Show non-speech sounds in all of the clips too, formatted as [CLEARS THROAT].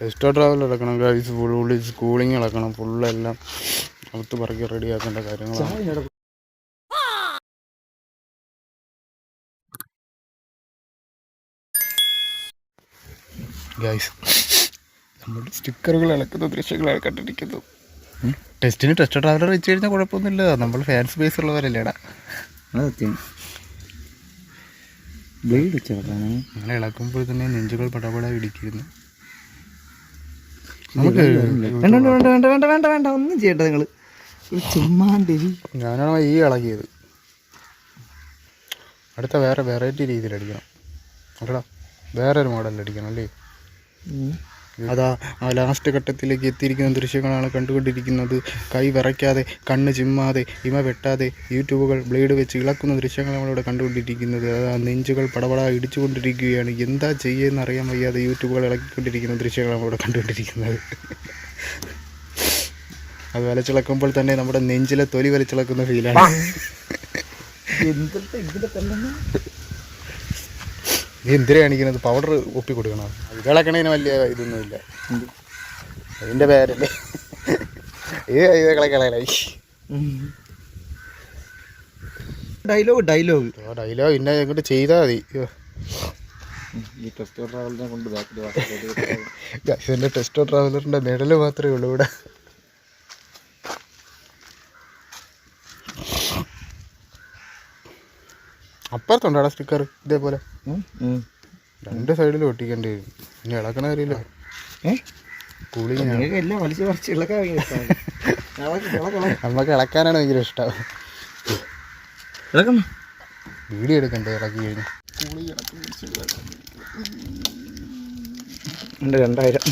ടെസ്റ്റോ travel ഇളക്കണം guys fully schooling ഇളക്കണം ഫുള്ളെല്ലാം ഒത്ത് പറക്കി റെഡിയാക്കേണ്ട കാര്യങ്ങളാണ്. ഗൈസ് നമ്മുടെ സ്റ്റിക്കറുകൾ ഇളക്കുന്ന ദൃശ്യങ്ങളാണ് കണ്ടിരിക്കുന്നത്. ടെസ്റ്റിന് ടെസ്റ്റ് ട്രാവലർ വെച്ച് കഴിഞ്ഞാൽ കുഴപ്പമൊന്നുമില്ല. നമ്മൾ ഫാൻസ് ബേസ് ഉള്ളവരല്ലേടാ. സത്യം. ബ്ലേഡ് ചെറുതാണ് അങ്ങനെ ഇളക്കുമ്പോൾ തന്നെ നെഞ്ചുകൾ പടപട ഇടിക്കുന്നു. നമുക്ക് വേണ്ട വേണ്ട വേണ്ട വേണ്ട വേണ്ട വേണ്ട ഒന്നും ചെയ്യട്ടെ നിങ്ങൾ ചുമ്മാണ്ടരി ഞാനാണ് ഈ ഇളകിയത്. അടുത്ത വേറെ വെറൈറ്റി രീതിയിൽ അടിക്കണം. അല്ലടാ വേറൊരു മോഡലിൽ അടിക്കണം അല്ലേ? അതാ ആ ലാസ്റ്റ് ഘട്ടത്തിലേക്ക് എത്തിയിരിക്കുന്ന ദൃശ്യങ്ങളാണ് കണ്ടുകൊണ്ടിരിക്കുന്നത്. കൈ വിറയ്ക്കാതെ കണ്ണ് ചിമ്മാതെ ഇമ വെട്ടാതെ യൂട്യൂബുകൾ ബ്ലേഡ് വെച്ച് ഇളക്കുന്ന ദൃശ്യങ്ങളാണ് നമ്മളിവിടെ കണ്ടുകൊണ്ടിരിക്കുന്നത്. അതാ നെഞ്ചുകൾ പടപട ഇടിച്ചുകൊണ്ടിരിക്കുകയാണ്. എന്താ ചെയ്യുമെന്ന് അറിയാൻ വയ്യാതെ യൂട്യൂബുകൾ ഇളക്കിക്കൊണ്ടിരിക്കുന്ന ദൃശ്യങ്ങളാണ് നമ്മളിവിടെ കണ്ടുകൊണ്ടിരിക്കുന്നത്. അത് വലച്ചിളക്കുമ്പോൾ തന്നെ നമ്മുടെ നെഞ്ചിലെ തൊലി വലിച്ചിളക്കുന്ന ഫീലാണ് എന്തിട്ട് ഇതിന്റെ തന്നെ നീ എന്തിനാ കാണിക്കുന്നത്? പൗഡർ ഒപ്പി കൊടുക്കണം. ഇത് വലിയ വലിയ ഇതൊന്നുമില്ല. അതിന്റെ പേരല്ലേ? ഇത് ഇത് കളക്കളായി ഡയലോഗ് ഡയലോഗ്. ഡയലോഗ് ഇന്ന ഇങ്ങോട്ട് ചെയ്താൽ മതി. ഈ ടെസ്റ്റോ ട്രാവലറിനെ കൊണ്ട് എന്റെ ടെസ്റ്റോ ട്രാവലറിന്റെ മെഡൽ മാത്രമേ ഉള്ളൂ ഇവിടെ. അപ്പുറത്തുണ്ടോ സ്റ്റിക്കർ ഇതേപോലെ. രണ്ട് സൈഡിൽ ഒട്ടിക്കേണ്ടി വരും. ഇനി ഇളക്കണ കാര്യമില്ല. കൂളിങ് നിങ്ങൾക്ക് എല്ലാം വലിച്ചു പറിച്ച് ഇളക്കാൻ നമുക്ക് ഇളക്കാനാണ് ഭയങ്കര ഇഷ്ടം. ഇളക്കണം വീഡിയോ എടുക്കണ്ടേ? ഇളക്കി കഴിഞ്ഞ്. എന്റെ രണ്ടായിരം.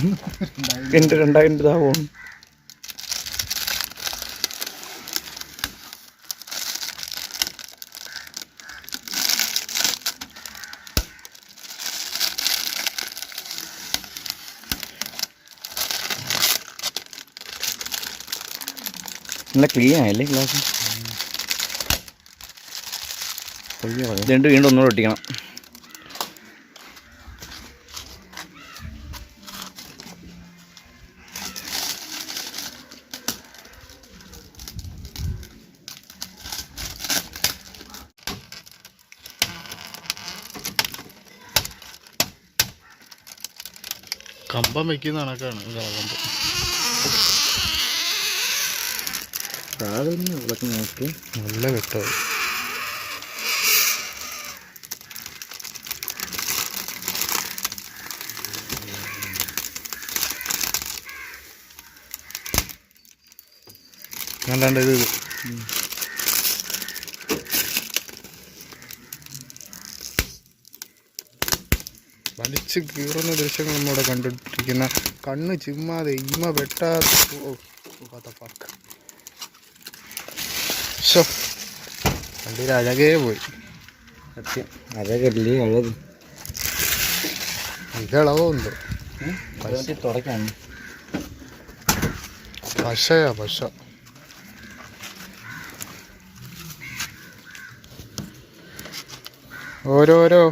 എന്റെ രണ്ടായിരം ഇതാ പോകും നല്ല ക്ലീൻ ആയല്ലേ ഗ്ലാസ് രണ്ട് വീണ്ടും ഒന്നുകൂടെ ഒട്ടിക്കണം. കമ്പം വെക്കുന്ന കണക്കാണ്. കമ്പം. നോക്കി. നല്ല വെട്ടത് അല്ലാണ്ട് ഇത് വലിച്ച് കീറുന്ന ദൃശ്യങ്ങൾ നമ്മുടെ കണ്ടിട്ടിരിക്കുന്ന കണ്ണ് ചിമ്മാതെ ഇമ വെട്ടാതെ ഓ ശോ വണ്ടിയിൽ അഴകേ പോയി. സത്യം. അഴകല്ലേ അഴക് ഇതളവുണ്ട് തുടക്കാണ് പശയാ പശ. ഓരോരോ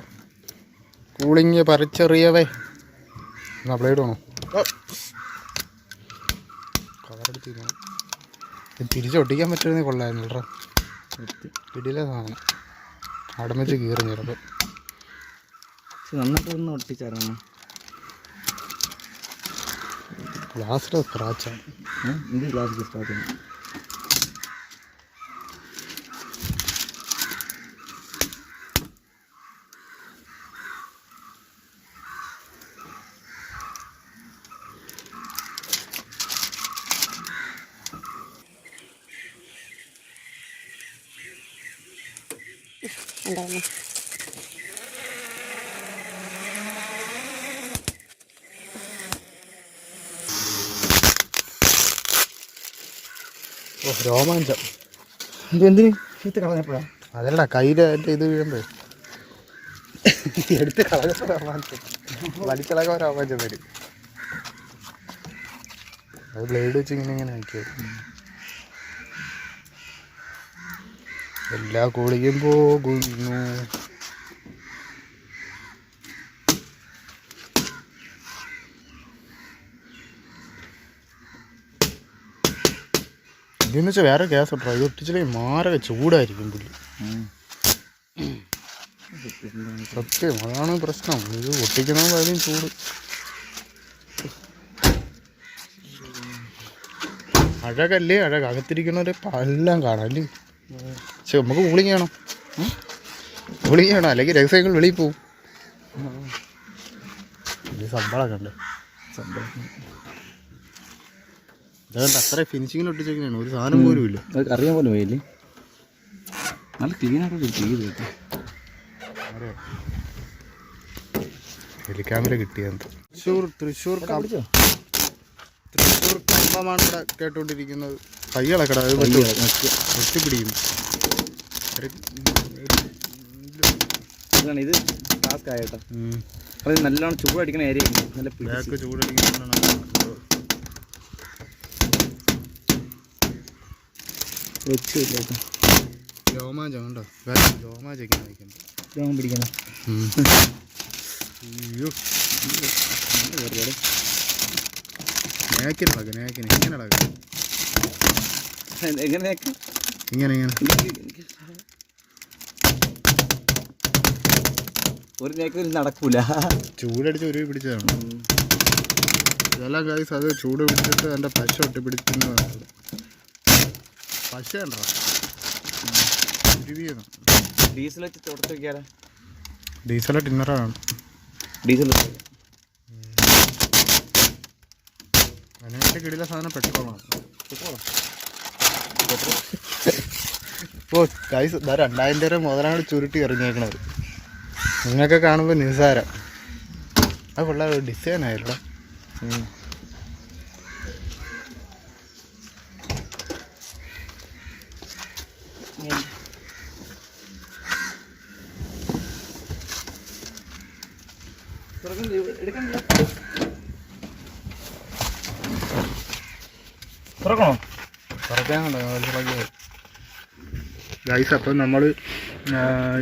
കൂളിങ് പറിച്ചെറിയവേ. എന്നാ ഇടണോ വേണോ? കളറെടുത്ത് തിരിച്ചൊട്ടിക്കാൻ പറ്റുമെന്ന് കൊള്ളായിരുന്നു കേട്ടോ. പിടിയിലെ സാധനം. അടമിച്ച് കീറി ചിലപ്പോൾ നന്നായിട്ട് ഒന്ന് ഒട്ടിച്ചായിരുന്നു. ഗ്ലാസ്സിലെ സ്ക്രാച്ചാണ് ഇത് ഗ്ലാസ് സ്റ്റാർട്ട് ഉണ്ടായിരുന്നു ഓ രോമാഞ്ചം. ഇത് എന്തിന്? കളഞ്ഞപ്പോഴാ. അതല്ല ഇത് വീഴുമ്പോ എടുത്ത് കളഞ്ഞപ്പോ രോമാഞ്ചം. വലിച്ചിളക്കാൻ രോമാഞ്ചം വരും. അത് ബ്ലേഡ് വെച്ച് ഇങ്ങനെ ഇങ്ങനെ ആക്കിയത് എല്ലാ കോളിയും പോകുന്നു. ഇതെന്ന് വെച്ചാൽ വേറെ ഗ്യാസ് ഇട്ടോ ഇത് ഒട്ടിച്ചില്ലെങ്കിൽ മാരക ചൂടായിരിക്കും പുള്ളി. സത്യം അതാണ് പ്രശ്നം. ഇത് ഒട്ടിക്കുന്ന കാര്യം ചൂട്. അഴകല്ലേ അഴക്? അകത്തിരിക്കുന്നവരെ എല്ലാം കാണാം അല്ലേ? പക്ഷെ നമുക്ക് കൂളിങ് ചെയ്യണം. കൂളിങ് ചെയ്യണം. അല്ലെങ്കിൽ രഹസ്യങ്ങൾ വെളിയിൽ പോവും. സംഭവമൊക്കെ ഉണ്ട്. അതുകൊണ്ട് അത്ര ഫിനിഷിങ്ങിൽ ഒട്ടിച്ചേക്കുന്നതാണ് ഒരു സാധനം പോലും ഇല്ല. അറിയാൻ പോലും പോയില്ലേ നല്ല ക്ലീനായിട്ട് ചെയ്ത് കേട്ടോ. ഹെലിക്യാമറ കിട്ടിയത് തൃശ്ശൂർ തൃശ്ശൂർ തൃശ്ശൂർ കമ്പമാണ് ഇവിടെ കേട്ടോണ്ടിരിക്കുന്നത്. കൈകളൊക്കെ പറ്റും ഒറ്റപ്പിടിക്കും ഇതാണ് ഇത് ടാസ്ക് ആയിട്ടോ അത് നല്ലോണം ചൂടടിക്കണ ഏരിയ നല്ല വെച്ചില്ല രോമാഞ്ചം കണ്ടോ രോമാഞ്ചൊക്കെ പിടിക്കണം? അയ്യോ. നേക്കിന് എങ്ങനെയൊക്കെ ഇങ്ങനെ ഇങ്ങനെ. ഒരു നേക്കൊരു നടക്കൂല. ചൂടടിച്ച് ഒരു പിടിച്ചതാണ്. ഇതെല്ലാം കാര്യം അത് ചൂട് പിടിച്ചിട്ട് എന്റെ പശ ഒട്ടി പിടിക്കുന്നതാണ് പശ ഉണ്ടോ ഉരുവിയാണ് ഡീസൽ വെച്ച് തുടച്ച് വെക്കാറ് ഡീസലോ ടിന്നറാണ് ഡീസൽ അതിനായിട്ട് കിടില സാധനം പെട്രോളാണ്. ഓ കൈസ് ഇതാ രണ്ടായിരം രൂപ മുതലാണ് ചുരുട്ടി എറിഞ്ഞേക്കണത്. നിങ്ങൾക്ക് കാണുമ്പോൾ നിസ്സാരം. അത് പിള്ളേർ ഡിസൈൻ ആയിരുന്നു തുറക്കണോ? ഗൈസ് അപ്പം നമ്മൾ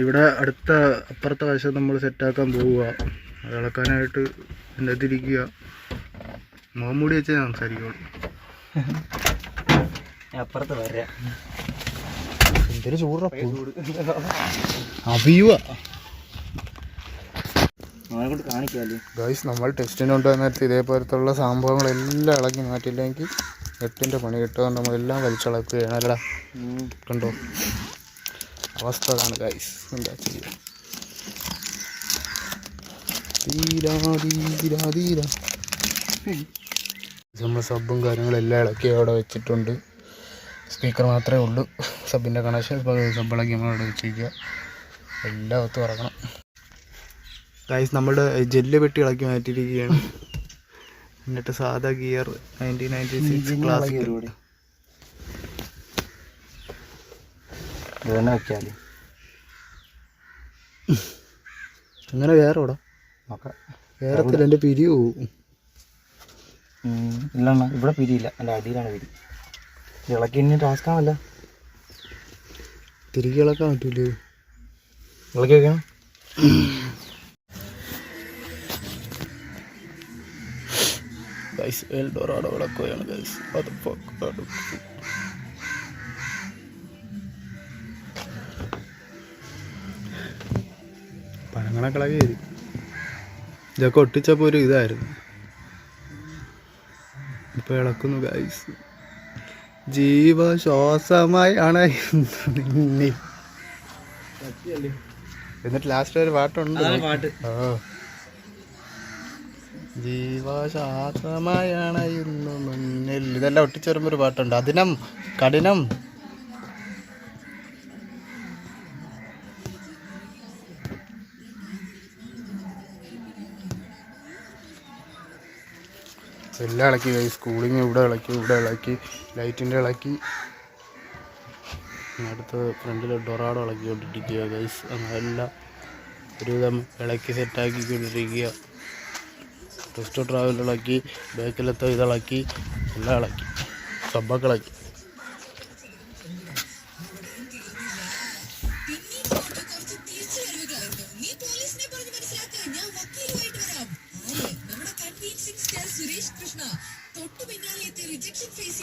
ഇവിടെ അടുത്ത അപ്പുറത്തെ വശം നമ്മൾ സെറ്റാക്കാൻ പോവുക. അത് ഇളക്കാനായിട്ട് എന്റെ അടുത്തിരിക്കുക മുഖംമൂടി വെച്ചേ സംസാരിക്കുള്ളൂ. അപ്പുറത്ത് വരാം. എന്തൊരു ചൂടാ. ഗൈസ് നമ്മൾ ടെസ്റ്റിന് കൊണ്ടുവന്ന നേരത്തെ ഇതേപോലത്തുള്ള സംഭവങ്ങളെല്ലാം ഇളക്കി മാറ്റില്ലെങ്കിൽ എട്ടിന്റെ പണി കിട്ടുകൊണ്ട് നമ്മളെല്ലാം വലിച്ചിളക്കുകയാണ്. അല്ലടാ കണ്ടോ? അവസ്ഥ അതാണ് ഗൈസ് എന്താ ചെയ്യുക തീരാ തീരാ തീരാ. നമ്മൾ സബും കാര്യങ്ങളെല്ലാം ഇളക്കി അവിടെ വെച്ചിട്ടുണ്ട്. സ്പീക്കർ മാത്രമേ ഉള്ളൂ. സബിന്റെ കണക്ഷൻ സബ് ഇളക്കി നമ്മളവിടെ വെച്ചിരിക്കുക എല്ലാം ഒത്തു ഇറങ്ങണം ഗൈസ് നമ്മുടെ ജെല്ല് പെട്ടി ഇളക്കി മാറ്റിയിരിക്കുകയാണ്. എന്നിട്ട് സാധാ gear nineteen ninety six classic ഇതന്നെ വെക്കാല്ലേ അങ്ങനെ വേറെ ഇവിടെ വേറെ എന്റെ പിരി പോവും. ഇവിടെ പിരിയില്ല. എന്റെ അടിയിലാണ് പിരി. ഇളക്കി ഇനി ടാസ്ക് ആണല്ല. തിരികെ ഇളക്കാൻ പറ്റൂലേ? ഇളക്കി വെക്കണം. [CLEARS THROAT] ഗൈസ് എൽ എൽഡോറാടോ വിളക്കുകയാണ് ഗൈസ് അത് fuck. പഴങ്ങളൊക്കെ ഇളകി ഇതൊക്കെ ഒട്ടിച്ചപ്പോൾ ഒരു ഇതായിരുന്നു. ഇപ്പൊ ഇളക്കുന്നു ഗൈസ് ജീവശ്വാസമായി അണയുന്നു എന്നിട്ട് ലാസ്റ്റ് ഒരു പാട്ടുണ്ട്. പാട്ട്. ആ. ജീവശ്വാസമായി അണയുന്നു മുന്നിൽ. ഇതെല്ലാം ഒട്ടിച്ചേരുമ്പോൾ ഒരു പാട്ടുണ്ട്. അതിനം കഠിനം. എല്ലാം ഇളക്കി. കൈ സ്കൂളിങ് ഇവിടെ ഇളക്കി ഇവിടെ ഇളക്കി. ലൈറ്റിന്റെ ഇളക്കി. അടുത്ത് ഫ്രണ്ടിൽ ഡൊറാഡോ ഇളക്കിക്കൊണ്ടിരിക്കുക ഗൈസ് അങ്ങനെല്ലാം ഒരുവിധം ഇളക്കി സെറ്റാക്കിക്കൊണ്ടിരിക്കുക ടെസ്റ്റ് ഡ്രൈവിൽ ഇളക്കി ബാക്കിലത്തെ ഇതിളക്കി എല്ലാം ഇളക്കി. സബ്ബൊക്കെ ഇളക്കി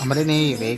അമരനേ